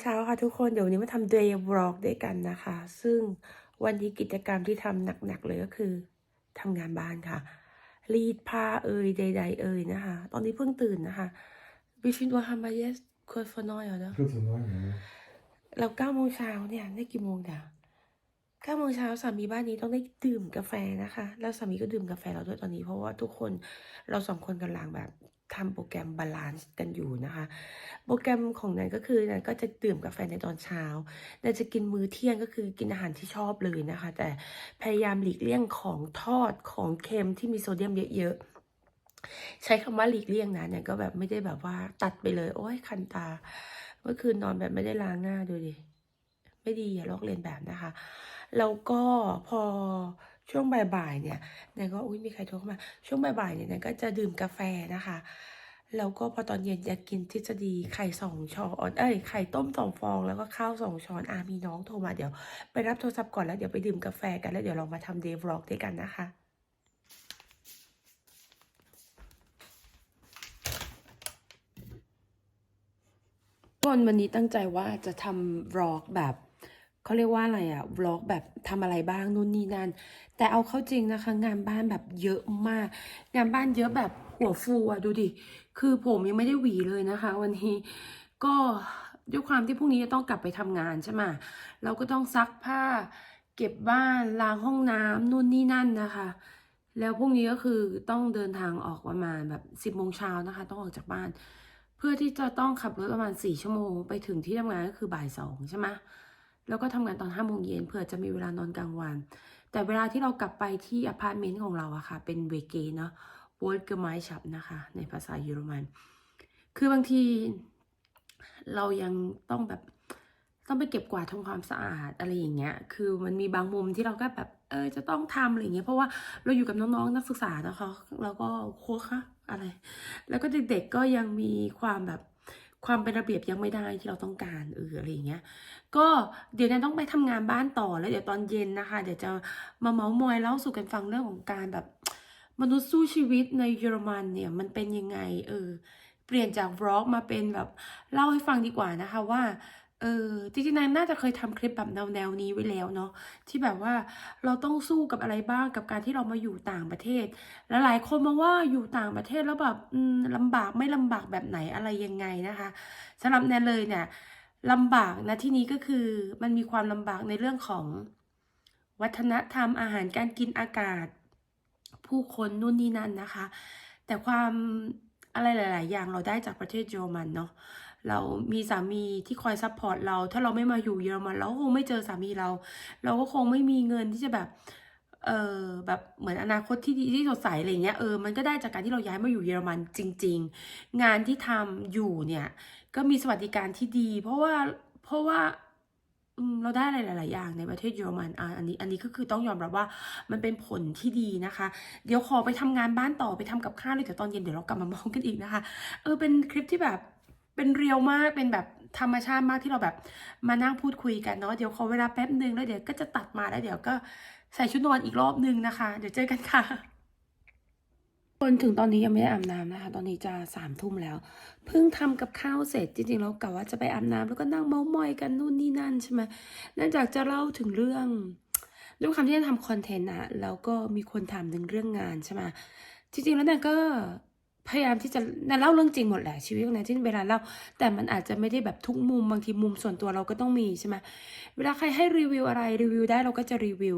เช้าค่ะทุกคนเดี๋ยววันนี้มาทำ day vlog ด้วยกันนะคะ ซึ่งวันนี้กิจกรรมที่ทำหนักๆเลยก็คือทำงานบ้านค่ะ รีดผ้าเอ่ยใด ๆ เอ่ยนะคะ ตอนนี้เพิ่งตื่นนะคะบิชินว่าทำมาเยสควรฟน้อยเหรอเนอะ Veel te lang, hè. เราเก้าโมงเช้าเนี่ยได้กี่โมงเดี๋ยวเก้าโมงเช้าสามีบ้านนี้ต้องได้ดื่มกาแฟนะคะ แล้วสามีก็ดื่มกาแฟเราด้วยตอนนี้เพราะว่าทุกคนเราสองคนกำลังแบบ ทำโปรแกรมบาลานซ์กันอยู่นะคะ โปรแกรมของนันก็คือนันก็จะดื่มกาแฟในตอนเช้านันจะกินมื้อเที่ยงก็คือกินอาหารที่ชอบเลยนะคะ แต่พยายามหลีกเลี่ยงของทอดของเค็มที่มีโซเดียมเยอะๆ ใช้คำว่าหลีกเลี่ยงนะเนี่ยก็แบบไม่ได้แบบว่าตัดไปเลย โอ้ยคันตา เมื่อคืนนอนแบบไม่ได้ล้างหน้าดูดิไม่ดีอย่าลอกเลียนแบบนะคะ แล้วก็พอ ช่วงบ่ายๆเนี่ยแนนก็อุ้ยมีใครโทรเข้ามา ช่วงบ่ายๆเนี่ยแนนก็จะดื่มกาแฟนะคะ แล้วก็พอตอนเย็นจะกินทฤษฎีไข่สองช้อนเอ้ยไข่ต้มสองฟอง แล้วก็ข้าวสองช้อนอามีน้องโทรมาเดี๋ยว ไปรับโทรศัพท์ก่อนแล้วเดี๋ยวไปดื่มกาแฟกันแล้วเดี๋ยวเรามาทำเดย์วล็อกด้วยกันนะคะคนวันนี้ตั้งใจว่าจะทำวล็อกแบบ เขาเรียกว่าอะไรอะวล็อกแบบทำอะไรบ้างนู่นนี่นั่น แต่เอาเข้าจริงนะคะ งานบ้านแบบเยอะมาก งานบ้านเยอะแบบหัวฟูอะดูดิ คือผมยังไม่ได้หวีเลยนะคะ วันนี้ก็ด้วยความที่พรุ่งนี้จะต้องกลับไปทำงานใช่ไหมเราก็ต้องซักผ้า เก็บบ้านล้างห้องน้ำนู่นนี่นั่นนะคะ แล้วพรุ่งนี้ก็คือต้องเดินทางออกประมาณแบบสิบโมงเช้านะคะ ต้องออกจากบ้าน เพื่อที่จะต้องขับรถประมาณสี่ชั่วโมง ไปถึงที่ทำงานก็คือบ่ายสองใช่ไหม แล้วก็ทำงานตอนห้าโมงเย็นเพื่อจะมีเวลานอนกลางวัน แต่เวลาที่เรากลับไปที่อพาร์ตเมนต์ของเราอะค่ะ เป็นเวเกเนาะวอลเกอร์ไมชับนะคะ ในภาษาเยอรมัน คือบางทีเรายังต้องแบบต้องไปเก็บกวาดทำความสะอาดอะไรอย่างเงี้ย คือมันมีบางมุมที่เราก็แบบเออจะต้องทำอะไรอย่างเงี้ย เพราะว่าเราอยู่กับน้องๆ นักศึกษานะคะ แล้วก็โค้ชคะอะไร แล้วก็เด็กๆก็ยังมีความแบบ ความเป็นระเบียบยังไม่ได้ที่เราต้องการเอออะไรอย่างเงี้ย ก็เดี๋ยวแนนต้องไปทำงานบ้านต่อแล้วเดี๋ยวตอนเย็นนะคะ เดี๋ยวจะมาเมาส์มอยเล่าสู่กันฟังเรื่องของการแบบ มนุษย์สู้ชีวิตในเยอรมันเนี่ยมันเป็นยังไงเออเปลี่ยนจากบล็อกมาเป็นแบบเล่าให้ฟังดีกว่านะคะว่า เออจริงๆนายน่าจะเคยทำคลิปแบบแนวแนวนี้ไว้แล้วเนาะที่แบบว่าเราต้องสู้กับอะไรบ้างกับการที่เรามาอยู่ต่างประเทศ และหลายคนมาว่าอยู่ต่างประเทศแล้วแบบลำบากไม่ลำบากแบบไหนอะไรยังไงนะคะสำหรับแนนเลยเนี่ยลำบากนะที่นี้ก็คือมันมีความลำบากในเรื่องของวัฒนธรรมอาหารการกินอากาศ ผู้คนนู่นนี่นั่นนะคะ แต่ความอะไรหลาย ๆ อย่างเราได้จากประเทศเยอรมันเนาะ เรามีสามีที่คอยซัพพอร์ตเรา ถ้าเราไม่มาอยู่เยอรมันเราก็คงไม่เจอสามีเรา เราก็คงไม่มีเงินที่จะแบบ เออแบบเหมือนอนาคตที่ดีที่สดใสอะไรเงี้ย เออ มันก็ได้จากการที่เราย้ายมาอยู่เยอรมันจริง ๆ งานที่ทำอยู่เนี่ย ก็มีสวัสดิการที่ดี เพราะว่า เพราะว่าอืมเราได้อะไรหลาย ๆ อย่างในประเทศเยอรมันอะอันนี้ อันนี้ก็คือต้องยอมรับว่ามันเป็นผลที่ดีนะคะ เดี๋ยวขอไปทำงานบ้านต่อไปทำกับข้าวเลยเดี๋ยวตอนเย็นเดี๋ยวเรากลับมามองกันอีกนะคะ เออ เป็นคลิปที่แบบ เป็นเรียวมากเป็นแบบธรรมชาติมากที่เราแบบมานั่งพูดคุยกันเนาะเดี๋ยวขอเวลาแป๊บหนึ่งแล้วเดี๋ยวก็จะตัดมาแล้วเดี๋ยวก็ใส่ชุดนอนอีกรอบหนึ่งนะคะ เดี๋ยวเจอกันค่ะคนถึงตอนนี้ยังไม่ได้อาบน้ำนะคะ ตอนนี้จะสามทุ่มแล้ว เพิ่งทำกับข้าวเสร็จจริงๆแล้วกะว่าจะไปอาบน้ำแล้วก็นั่งเมาส์มอยกันนู่นนี่นั่นใช่ไหมเนื่องจากจะเล่าถึงเรื่องด้วยความที่จะทำคอนเทนต์อะแล้วก็มีคนถามถึงเรื่องงานใช่ไหมจริงๆแล้วเนี่ยก็ พยายามที่จะนั่นเล่าเรื่องจริงหมดแหละชีวิตของนันที่เวลาเล่า แต่มันอาจจะไม่ได้แบบทุกมุมบางทีมุมส่วนตัวเราก็ต้องมีใช่ไหมเวลาใครให้รีวิวอะไรรีวิวได้เราก็จะรีวิว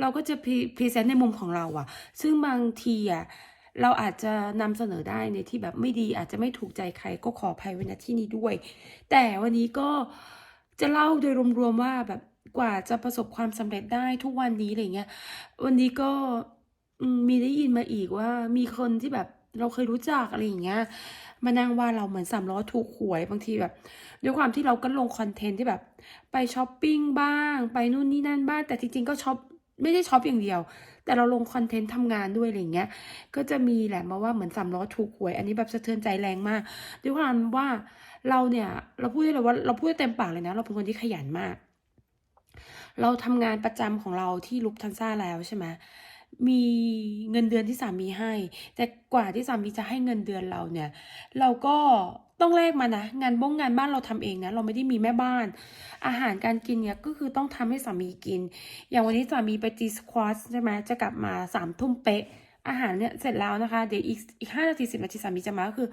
เราก็จะพรีเซนต์ในมุมของเราอะซึ่งบางทีอะเราอาจจะนำเสนอได้ในที่แบบไม่ดีอาจจะไม่ถูกใจใครก็ขออภัยไว้ณที่นี้ด้วย แต่วันนี้ก็จะเล่าโดยรวมๆว่าแบบกว่าจะประสบความสำเร็จได้ทุกวันนี้อะไรเงี้ย วันนี้ก็มีได้ยินมาอีกว่ามีคนที่แบบ เราเคยรู้จักอะไรอย่างเงี้ยมานั่งว่าเราเหมือนสามล้อถูกหวยบางทีแบบด้วยความที่เราก็ลงคอนเทนต์ที่แบบ ไปช้อปปิ้งบ้าง ไปนู่นนี่นั่นบ้างแต่จริงๆก็ช็อปไม่ได้ช็อปอย่างเดียว แต่เราลงคอนเทนต์ทำงานด้วยอะไรอย่างเงี้ย ก็จะมีแหละมาว่าเหมือนสามล้อถูกหวย อันนี้แบบสะเทือนใจแรงมาก ด้วยความว่าเราเนี่ยเราพูดได้เลยว่าเราพูดได้เต็มปากเลยนะ เราเป็นคนที่ขยันมาก เราทำงานประจำของเราที่ลุกทันซ่าแล้วใช่ไหม มีเงินเดือนที่สามีให้ แต่กว่าที่สามีจะให้เงินเดือนเราเนี่ย เราก็ต้องแลกมานะ งานบ้งงานบ้านเราทำเองนะ เราไม่ได้มีแม่บ้าน อาหารการกินเนี่ยก็คือต้องทำให้สามีกิน อย่างวันนี้สามีไปตีสควอชใช่ไหมจะกลับมาสามทุ่มเป๊ะ อาหารเนี่ยเสร็จแล้วนะคะ เดี๋ยวอีกอีกห้านาทีสิบนาทีสามีจะมาก็คือ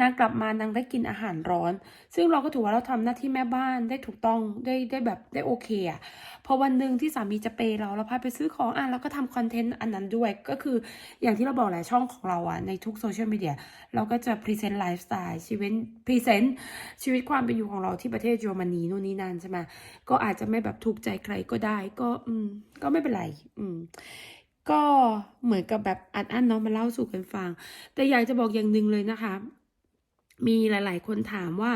นางกลับมานางได้กินอาหารร้อน ซึ่งเราก็ถือว่าเราทำหน้าที่แม่บ้านได้ถูกต้องได้ได้แบบได้โอเคอะพอวันหนึ่งที่สามีจะเปเราเราพาไปซื้อของอะเราก็ทำคอนเทนต์อันนั้นด้วยก็คืออย่างที่เราบอกแหละช่องของเราอะในทุกโซเชียลมีเดียเราก็จะพรีเซนต์ไลฟ์สไตล์ชีวิตพรีเซนต์ชีวิตความเป็นอยู่ของเราที่ประเทศเยอรมนีนู่นนี่นั่นใช่ไหมก็อาจจะไม่แบบถูกใจใครก็ได้ ก็อืมก็ไม่เป็นไร อืม ก็เหมือนกับแบบอัดอั้นเนาะมาเล่าสู่กันฟัง แต่อยากจะบอกอย่างหนึ่งเลยนะคะ มีหลาย ๆ คนถามว่า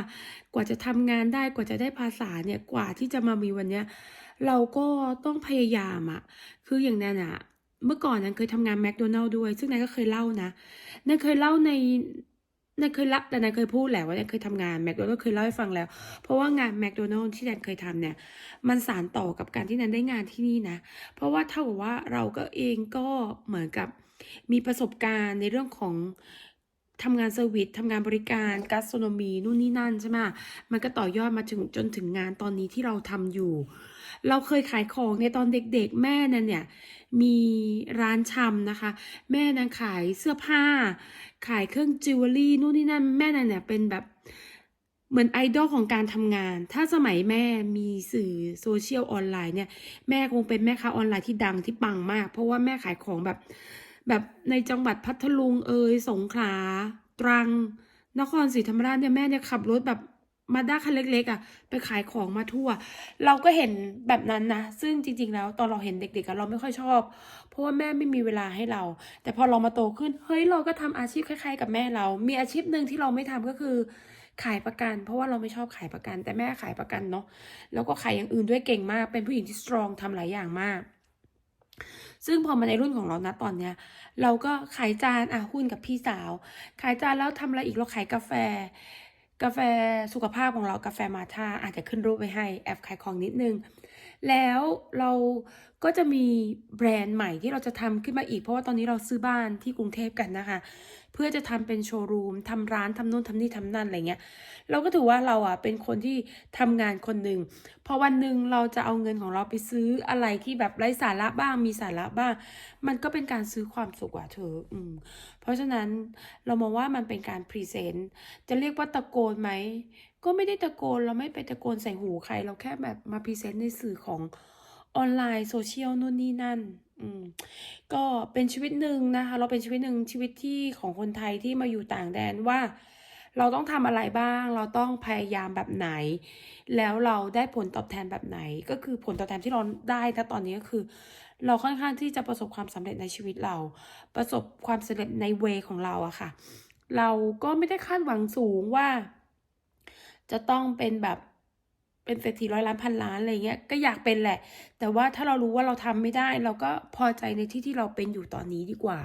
กว่าจะทำงานได้กว่าจะได้ภาษาเนี่ยกว่าที่จะมามีวันเนี้ยเราก็ต้องพยายามอะคืออย่างนั้นอะเมื่อก่อนนั้นเคยทำงานแมคโดนัลล์ด้วย ซึ่งนายก็เคยเล่านะนายเคยเล่าใน นายเคยรับแต่นายเคยพูดแหละว่านายเคยทำงานแมคโดนัลด์เคยเล่าให้ฟังแล้ว เพราะว่างานแมคโดนัลด์ที่นายเคยทำเนี่ย มันสานต่อกับการที่นันได้งานที่นี่นะ เพราะว่าเท่ากับว่าเราก็เองก็เหมือนกับมีประสบการณ์ในเรื่องของ ทำงานเซอร์วิสทำงานบริการกัสโ o นมีนู่นนี่นั่นใช่ไหมมันก็ต่อยอดมาถึงจนถึงงานตอนนี้ที่เราทำอยู่ เราเคยขายของในตอนเด็กๆ แม่นั่นเนี่ย มีร้านชำนะคะ แม่นางขายเสื้อผ้า ขายเครื่องจิวเวลรี่นู่นนี่นั่น แม่นางเนี่ยเป็นแบบเหมือนไอดอลของการทำงาน ถ้าสมัยแม่มีสื่อโซเชียลออนไลน์เนี่ย แม่คงเป็นแม่ค้าออนไลน์ที่ดังที่ปังมาก เพราะว่าแม่ขายของแบบ แบบในจังหวัดพัทลุงเอยสงขลาตรัง นครศรีธรรมราชเนี่ยแม่เนี่ยขับรถแบบมาด้าคันเล็กๆอะ่ะไปขายของมาทั่ว เราก็เห็นแบบนั้นนะ ซึ่งจริง ๆ แล้วตอนเราเห็นเด็กๆอะเราไม่ค่อยชอบ เพราะว่าแม่ไม่มีเวลาให้เรา แต่พอเรามาโตขึ้น เฮ้ยเราก็ทำอาชีพคล้ายๆ กับแม่เรา มีอาชีพหนึ่งที่เราไม่ทำก็คือ ขายประกัน เพราะว่าเราไม่ชอบขายประกัน แต่แม่ขายประกันเนาะแล้วก็ขายอย่างอื่นด้วยเก่งมาก เป็นผู้หญิงที่สตรองทำหลายอย่างมาก ซึ่งพอมาในรุ่นของเรานะตอนเนี้ย เราก็ขายจานอะหุ้นกับพี่สาว ขายจานแล้วทำอะไรอีกเราขายกาแฟ กาแฟสุขภาพของเรากาแฟมาธาอาจจะขึ้นรูปไปให้แอบขายของนิดนึง แล้วเราก็จะมีแบรนด์ใหม่ที่เราจะทำขึ้นมาอีก เพราะว่าตอนนี้เราซื้อบ้านที่กรุงเทพกันนะคะ เพื่อจะทำเป็นโชว์รูมทำร้านทำนู่นทำนี่ทำนั่นอะไรเงี้ย เราก็ถือว่าเราอะเป็นคนที่ทำงานคนหนึ่งพอวันหนึ่งเราจะเอาเงินของเราไปซื้ออะไรที่แบบไร้สาระบ้างมีสาระบ้าง มันก็เป็นการซื้อความสุขอะเธออืมเพราะฉะนั้นเรามองว่ามันเป็นการพรีเซนต์จะเรียกว่าตะโกนไหมก็ไม่ได้ตะโกนเราไม่ไปตะโกนใส่หูใคร เราแค่แบบมาพรีเซนต์ในสื่อของ ออนไลน์โซเชียลนู่นนี่นั่น อืมก็เป็นชีวิตหนึ่งนะคะ เราเป็นชีวิตหนึ่งชีวิตที่ของคนไทยที่มาอยู่ต่างแดนว่า เราต้องทำอะไรบ้าง เราต้องพยายามแบบไหน แล้วเราได้ผลตอบแทนแบบไหน ก็คือผลตอบแทนที่เราได้ณตอนนี้ก็คือ เราค่อนข้างที่จะประสบความสำเร็จในชีวิตเรา ประสบความสำเร็จในเวของเราอะค่ะ เราก็ไม่ได้คาดหวังสูงว่าจะต้องเป็นแบบ เป็นเศรษฐีร้อยล้านพันล้านอะไรเงี้ยก็อยากเป็นแหละ แต่ว่าถ้าเรารู้ว่าเราทำไม่ได้ เราก็พอใจในที่ที่เราเป็นอยู่ตอนนี้ดีกว่า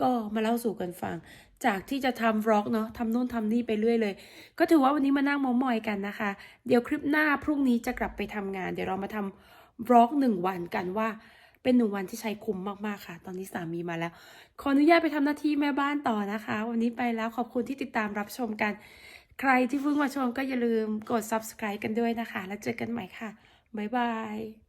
ก็มาเล่าสู่กันฟัง จากที่จะทำวล็อกเนาะทำโน่นทำนี่ไปเรื่อยเลย ก็ถือว่าวันนี้มานั่งมอมอยกันนะคะ เดี๋ยวคลิปหน้าพรุ่งนี้จะกลับไปทำงาน เดี๋ยวเรามาทำวล็อกหนึ่งวันกันว่าเป็นหนึ่งวันที่ใช้คุ้มมาก ๆ ค่ะ ตอนนี้สามีมาแล้ว ขออนุญาตไปทำหน้าที่แม่บ้านต่อนะคะ วันนี้ไปแล้วขอบคุณที่ติดตามรับชมกัน ใครที่เพิ่งมาชมก็อย่าลืมกด subscribe กันด้วยนะคะ แล้วเจอกันใหม่ค่ะ บ๊ายบาย